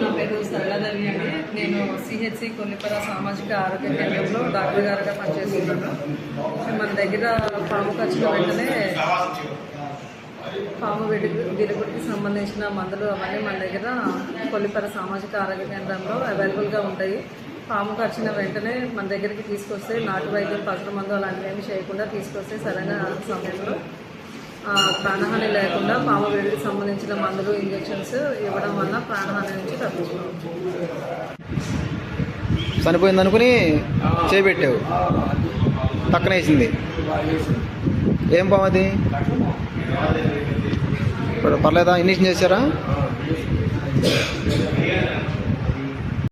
నా పేరు సరళాదేవి అండి. నేను సిహెచ్సి కొన్నిపర సామాజిక ఆరోగ్య కేంద్రంలో డాక్టర్ గారుగా పనిచేస్తున్నాను. మన దగ్గర పాము ఖర్చుల వెంటనే పాము విడుగు విరుగుడికి సంబంధించిన మందులు అవన్నీ మన దగ్గర కొల్లిపర సామాజిక ఆరోగ్య కేంద్రంలో అవైలబుల్గా ఉంటాయి. పాము కరిచిన వెంటనే మన దగ్గరికి తీసుకొస్తే నాటు వైద్యం పసరు మందు అలాంటివి ఏమి చేయకుండా తీసుకొస్తే సరైన సమయంలో ప్రాణహాని లేకుండా పాము వేడికి సంబంధించిన మందులు ఇంజెక్షన్స్ ఇవ్వడం వల్ల ప్రాణహాని నుంచి తప్పించుకోవచ్చు చనిపోయింది అనుకుని చేపెట్టావు. పక్కన వేసింది ఏం పాము అది? ఇప్పుడు పర్లేదా? ఇంజక్షన్ చేశారా?